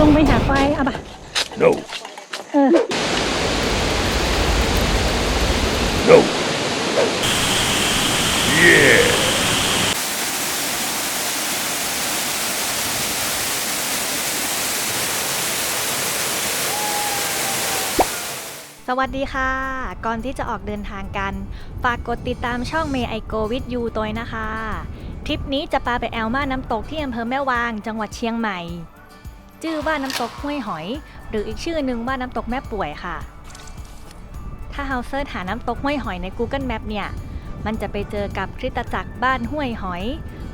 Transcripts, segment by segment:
ลงไปหาไฟอะปะ No. เออ No. Yeah. สวัสดีค่ะ ก่อนที่จะออกเดินทางกัน ฝากกดติดตามช่อง May I Go with you ตัวนะคะ ทริปนี้จะพาไปแอลมาน้ำตกที่อำเภอแม่วาง จังหวัดเชียงใหม่ ชื่อว่าน้ำตกห้วยหอย หรืออีกชื่อหนึ่งว่าน้ำตกแม่ป่วยค่ะ ถ้าเฮาเซิร์ชหาน้ำตกห้วยหอยใน Google Map เนี่ย มันจะไปเจอกับคริสตจักรบ้านห้วยหอย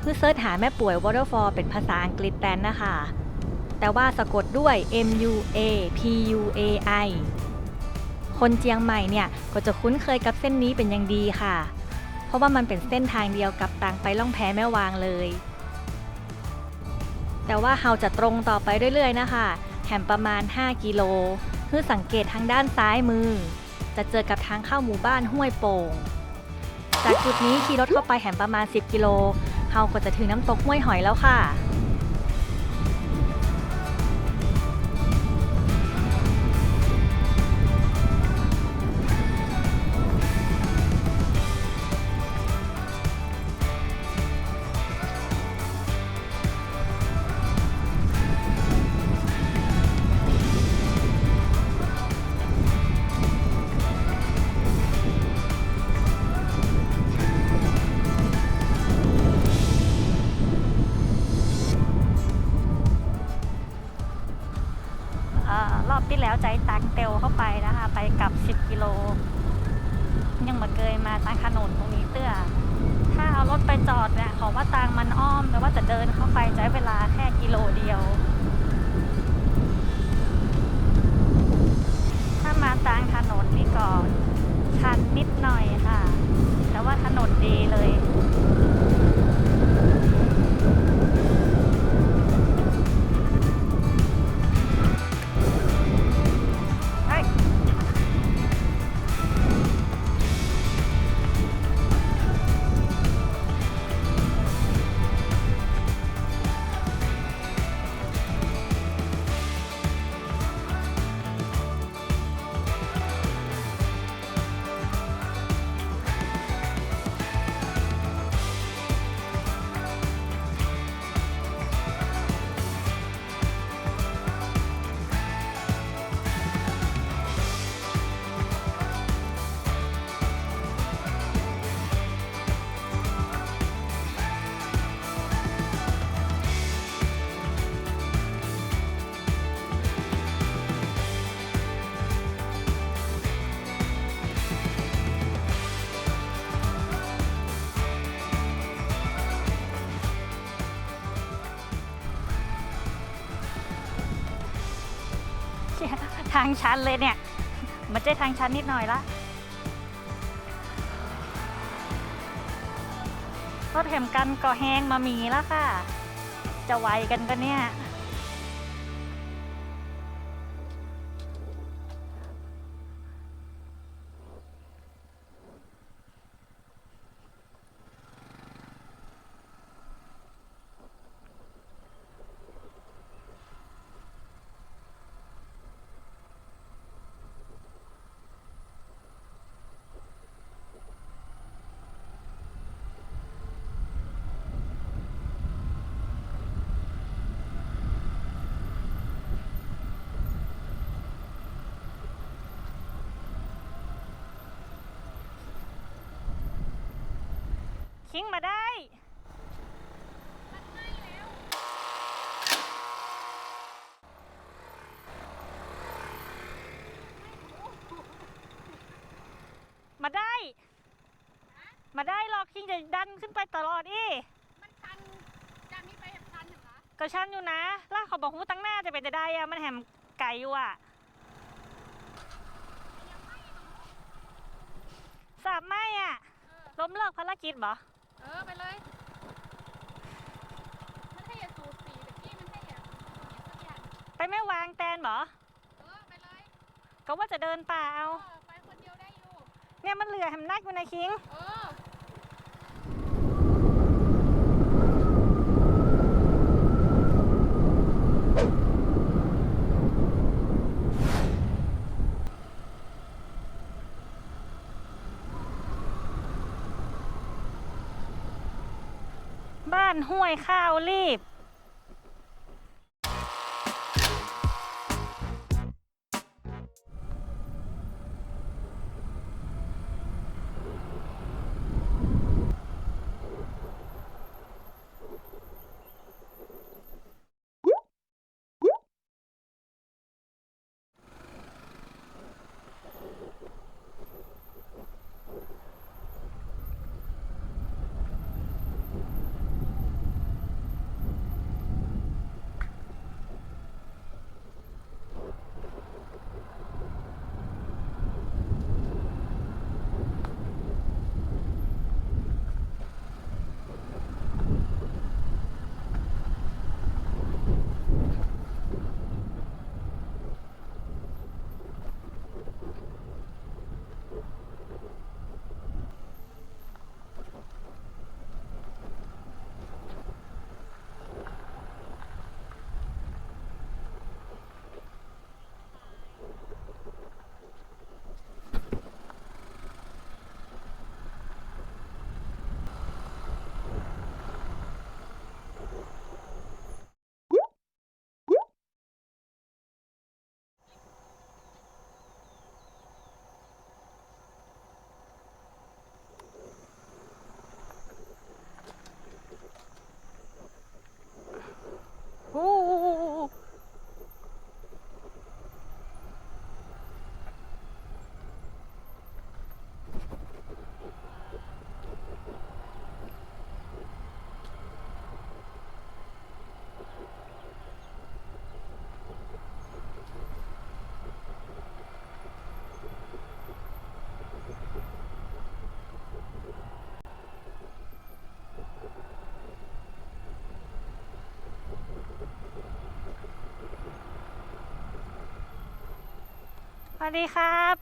เพื่อเซิร์ชหาแม่ป่วย Waterfall เป็นภาษาอังกฤษแทนนะคะ แต่ว่าสะกดด้วย M U A P U A I คนเจียงใหม่เนี่ยก็จะคุ้นเคยกับเส้นนี้เป็นอย่างดีค่ะ เพราะว่ามันเป็นเส้นทางเดียวกับทางไปล่องแพแม่วางเลย แต่ว่าเราจะตรงต่อไปเรื่อยๆนะคะแหมประมาณ 5 กิโลเพื่อสังเกตทางด้านซ้ายมือ จะเจอกับทางเข้าหมู่บ้านห้วยโป่ง จากจุดนี้ขี่รถเข้าไปแหมประมาณ 10 กิโลเราก็จะถึงน้ำตกห้วยหอยแล้วค่ะ ทางชันเลยเนี่ย มันจะทางชันนิดหน่อยละรถเห็มกันก็แห้งมามีแล้วค่ะ จะไวกันก็เนี่ย คิงมาได้ มาได้ มาได้หรอกคิงจะดันขึ้นไปตลอดอีมันชันจากนี้ไปชันเหรอคะก็ชันอยู่นะล่าเขาบอกว่าตั้งหน้าจะเป็นจะได้อะมันแหมไก่อยู่อะสาบไหมอะล้มเลิกภารกิจบ่ เออไปเลยมันให้อย่าสูสีแบบนี้มันให้อย่าสักอย่างไปไม่วางแตนบ่เออไปเลยก็ว่าจะเดินป่าเอา เออไปคนเดียวได้อยู่เนี่ยมันเหลือแหมนักอยู่ในคิง เออ บ้านห้วยข้าวรีบ วัสดีครับ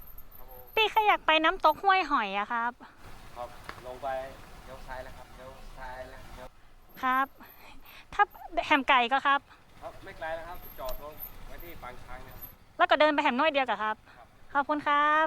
พี่ขยักไปน้ำตกห้วยหอยอะครับ ครับลงไปเลี้ยวซ้ายแล้วครับเลี้ยวซ้ายแล้วเลี้ยวครับ ถ้าแฮมไก่ก็ครับ ครับไม่ไกลแล้วครับ จอดรถไว้ที่ปางช้างนะครับ แล้วก็เดินไปแฮมน้อยเดียวกับครับ ขอบคุณครับ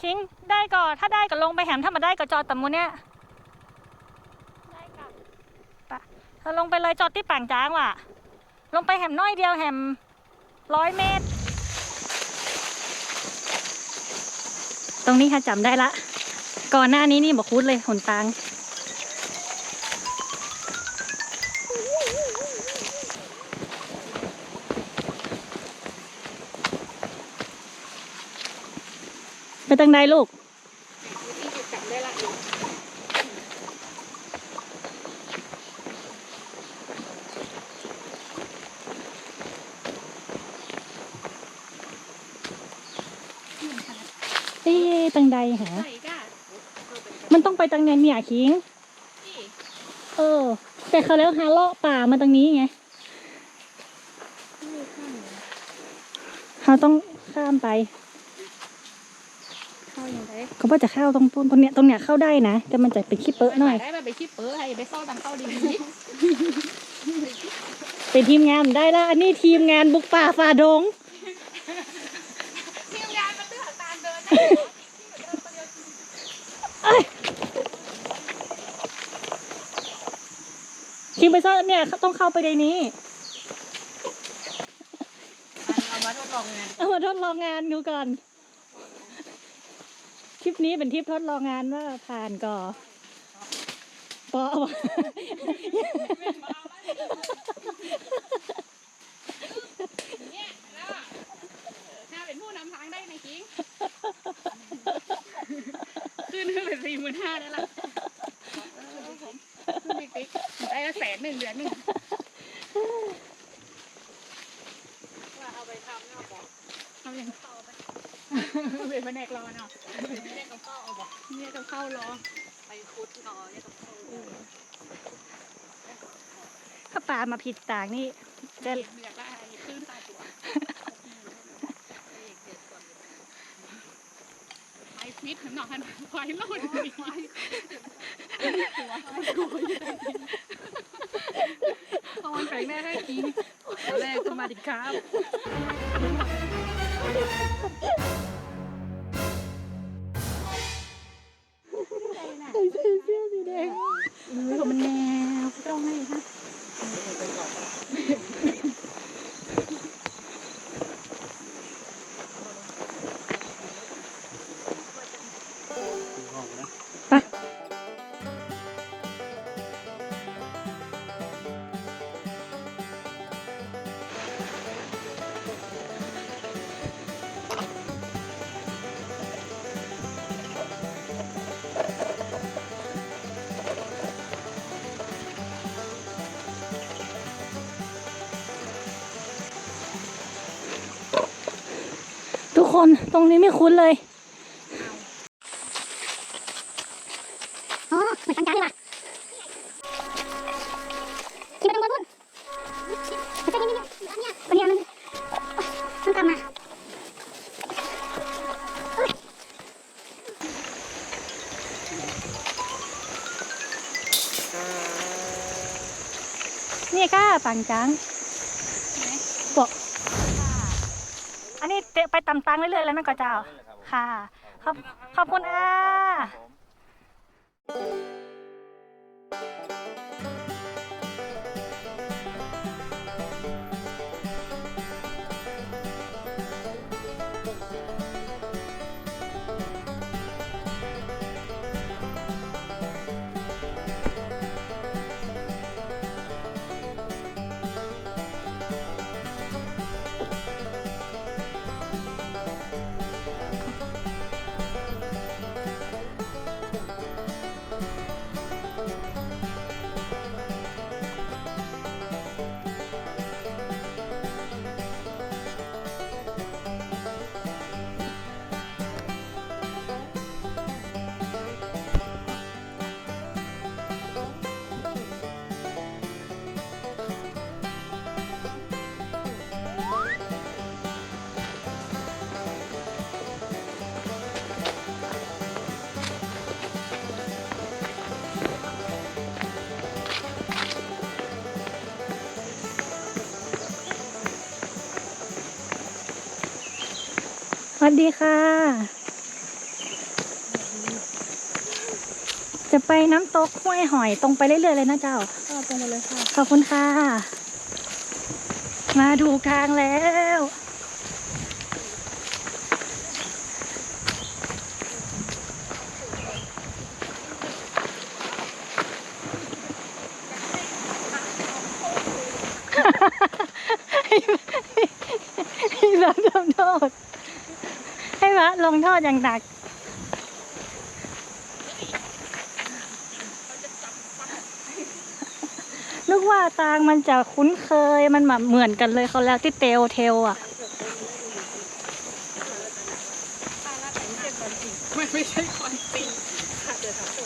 คิงได้ก็ ถ้าได้ก็ลงไปแฮมถ้ามาได้ก็จอดตำมูเนี่ยได้ค่ะปะเธอลงไปเลยจอดที่ป่างจ้างว่ะ ลงไปแฮมน้อยเดียวแฮมร้อยเมตร ตรงนี้ค่ะจำได้ละ ก่อนหน้านี้นี่บอกคุ้นเลยหนตางไปตังใดลูก ที่จุดกลับได้ละ เอ๊ะตังใดหา ไหนก้ามันต้องไปตังไหนเนี่ยคิงที่เออ แต่เขาแล้วหาเลาะป่ามาตรงนี้ไงเขาต้องข้ามไป เข้าอย่างไรเขาว่าจะเข้าตรงตรงเนี้ยตรงเนี้ยเข้าได้นะ แต่มันจะเป็นขี้เปอะหน่อย ได้มาไปคิดเปิ้ลให้ไปซ่อทางเข้าดีเป็นทีมงานได้ละอันนี้ทีมงานบุกป่าฝ่าดง ทีมงานมาเตือนตามเดินได้ ทีมไปซ่อนเนี่ยต้องเข้าไปในนี้เอามาทดลองงานเอามาทดลองงานดูก่อนทริปนี้เป็นทริปทดลองงานว่าผ่านก่อปอวะเนี่ยแล้วถ้าเป็นผู้นำทางได้ในจริง ขึ้นเป็นสี่หมื่นห้าได้ละขึ้นติ๊กได้ละแสนหนึ่งเดือนหนึ่งว่าเอาไปทำเนาะบอกทำยังเป็นแผนกรอเนาะเนี่ยกับข้าวเอาบอกเนี่ยกับข้าวรอคุดหน่อยกับเขาถ้าปลามาผิดต่างนี่จะเดือดได้ตื้นตาตัว ไฟฟิตหน่อยไฟโลดไฟหัวตอนแปลงแม่ให้กินแรกก็มาดิครับใส่เสื้อสีแดงเออมันแนวต้องให้ฮะ ตรงนี้ไม่คุ้นเลยอ๋อเหมือนทางการเลยว่ะกินไปตรงบนนู่นไปนี่นี่นี่ไปนี่มันมันกลับมาเอ้ยนี่ก้าปังจังบอก อันนี้เตะ ไปตำตังเรื่อยๆเลยแม่ก่อเจ้า ค่ะ ขอบขอบคุณอ วัสดีค่ะ จะไปน้ำตกห้วยหอยตรงไปเรื่อยๆเลยนะเจ้าก็ตรงไปเลยค่ะ ขอบคุณค่ะ มาถูกทางแล้ว ให้พระลงโทษ ให้พระลงโทษอย่างหนักนึกว่าตางมันจะคุ้นเคยมันแบบเหมือนกันเลยเขาแล้วที่เตลเทลอะ ไม่ไม่ใช่ความจริงค่ะเดี๋ยวทำ ถ้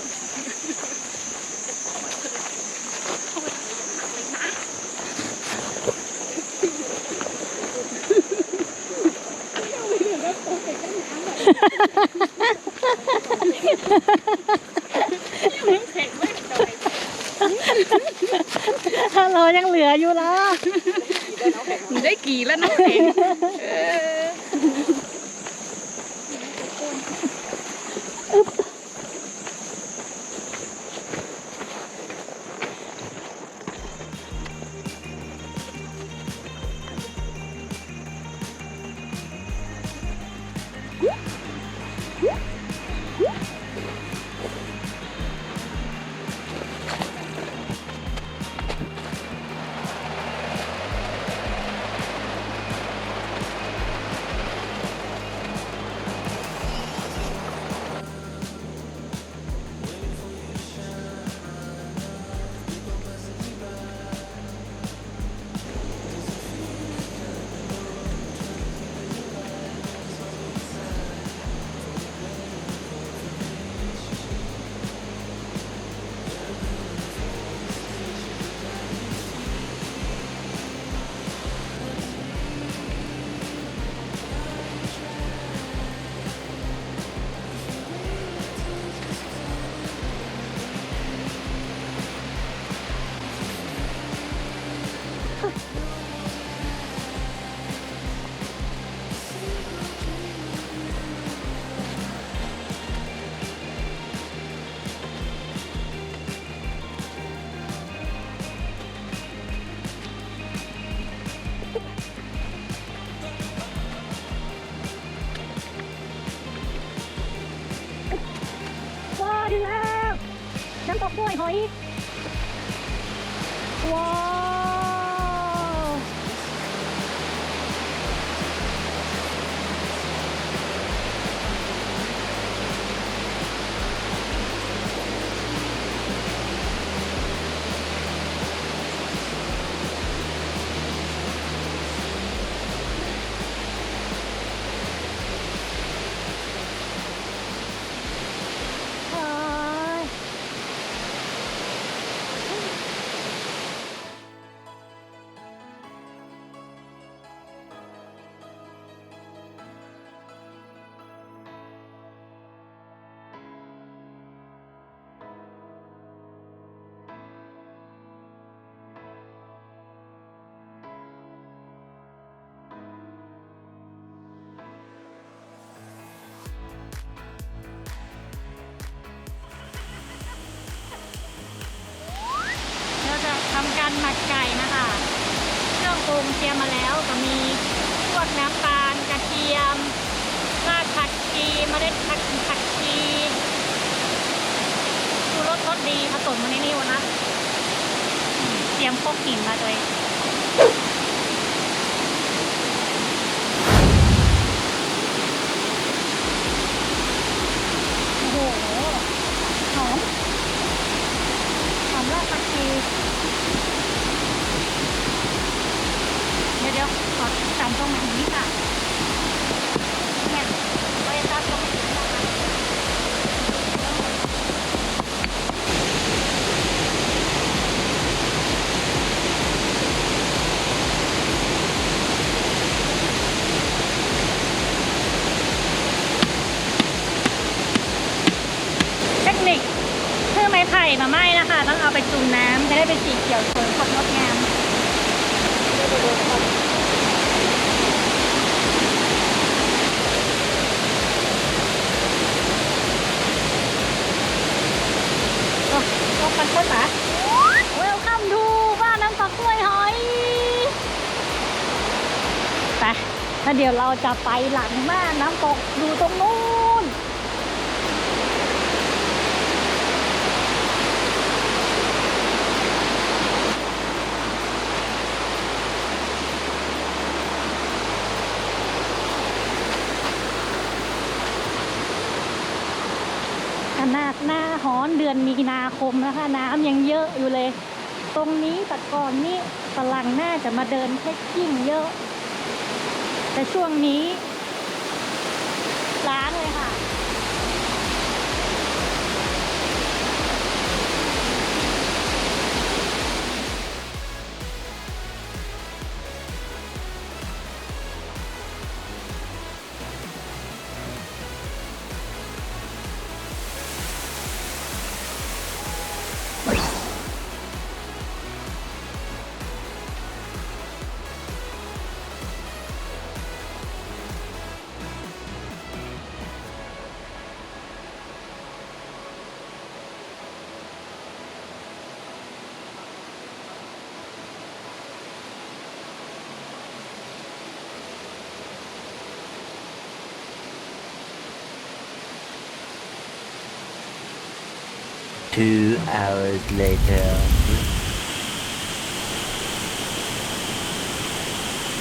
า เรายังเหลืออยู่ละได้กี่แล้วน้องเอง ยว้า เตรียมมาแล้วก็มีพวกน้ำตาลกระเทียมรากผักชีเมล็ดผักผักชีชูรสรสดีผสมมาในนี้วะนะเตรียมพกหินมาเลยโอ้โหหอม หอมรากผักชีเดี๋ยวเดี๋ยวขอตามตรงไหนนี้ค่ะแม่ไปตามตรงนี้นะคะ คนิคเพื่อไม้ไผ่มาไหม้นะคะ ต้องเอาไปจุ่มน้ำจะได้เป็นสีเขียวสวยสดงดงามโอ้โอ้ปันต้นหมาเวลคัมทูบ้านน้ำตกกล้วยหอยไปแล้วเดี๋ยวเราจะไปหลังบ้านน้ำตกอยู่ตรงนู้น ขนาดหน้าฮ้อนเดือนมีนาคมนะคะ น้ำยังเยอะอยู่เลย ตรงนี้แต่ก่อนนี้ฝรั่งน่าจะมาเดินเทคกิ้งเยอะ แต่ช่วงนี้ล้างเลยค่ะ Two hours later.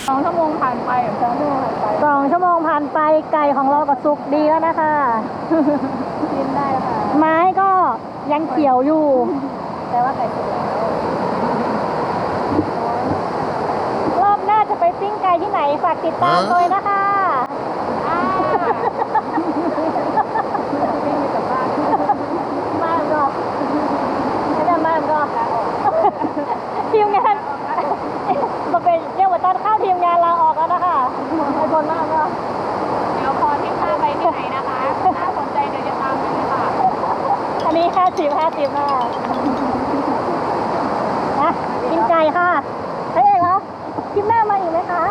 สองชั่วโมงผ่านไปสองชั่วโมงผ่านไปสองชั่วโมงผ่านไปไก่ของเราก็สุกดีแล้วนะคะ กินได้ค่ะ ไม้ก็ยังเขียวอยู่ แต่ว่าไก่สุกแล้วรอบหน้าจะไปปิ้งไก่ที่ไหนฝากติดตามด้วยนะคะ อ่า ทีมงานมาเป็นเรียกว่าตอนเข้าทีมงานลาออกแล้วนะคะไอ้คนมากเนาะเดี๋ยวพอที่หน้าไปที่ไหนนะคะถ้าสนใจเดี๋ยวจะตามไปค่ะอันนี้ห้าสิบห้าสิบค่ะนะกินไก่ค่ะเฮ้ยเหรอกินแม่มาอีกไหมคะ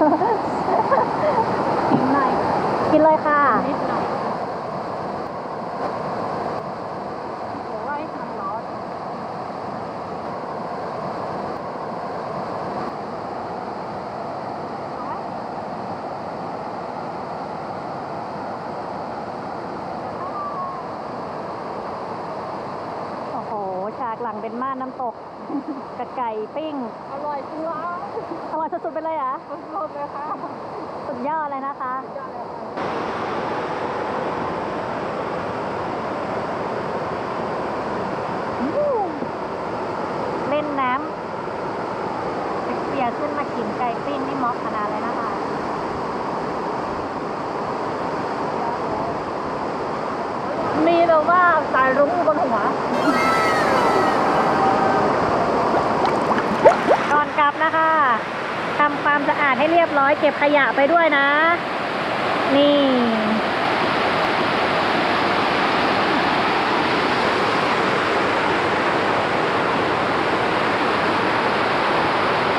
กินหน่อยกินเลยค่ะ นิดหน่อยเดี๋ยวว่าให้ทำร้อนโอ้โห ฉากหลังเป็นม่านน้ำตกกับไก่ปิ้ง อร่อยจริงเหรอ อร่อยสุดๆไปเลยเหรอะสดๆเลยค่ะสุดยอดเลยนะคะยอดเลยค่ะ เล่นน้ำเปียกๆขึ้นมากินไก่ปิ้งนี่เหมอกขนาดเลยนะคะ มีแต่ว่าสายรุ้งบนหัว ก่อนกลับนะคะทำ ความสะอาดให้เรียบร้อยเก็บขยะไปด้วยนะ นี่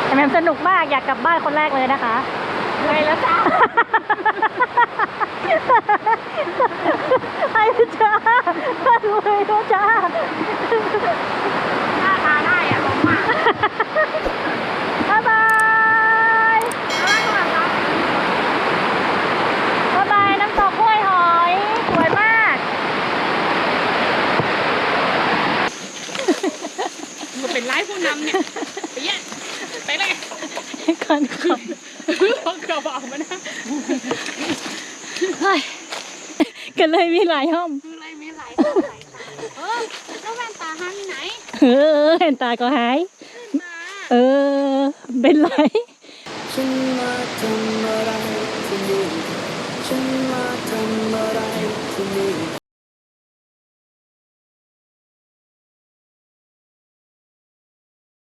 แต่มันสนุกมากอยากกลับบ้านคนแรกเลยนะคะไงแล้วจ้าไอ้จ้าเลยแล้วจ้าหน้าตาได้อะลงมา บ๊ายบาย บ๊ายบาย น้ำตกห้วยหอย สวยมาก มันเป็นไล่ผู้นำเนี่ยไปเยี่ยไปเลย ก่อนขับ พอเกือบออกมานะ เฮ้ย ก็เลยมีหลายห้องคืออะไรมีหลายตาหลายตาเออแล้วแว่นตาหาที่ไหนเออเห็นตาก็หายตาเออ เป็นไรฉันมาทำอะไรที่นี่ฉันมาทำอะไรที่นี่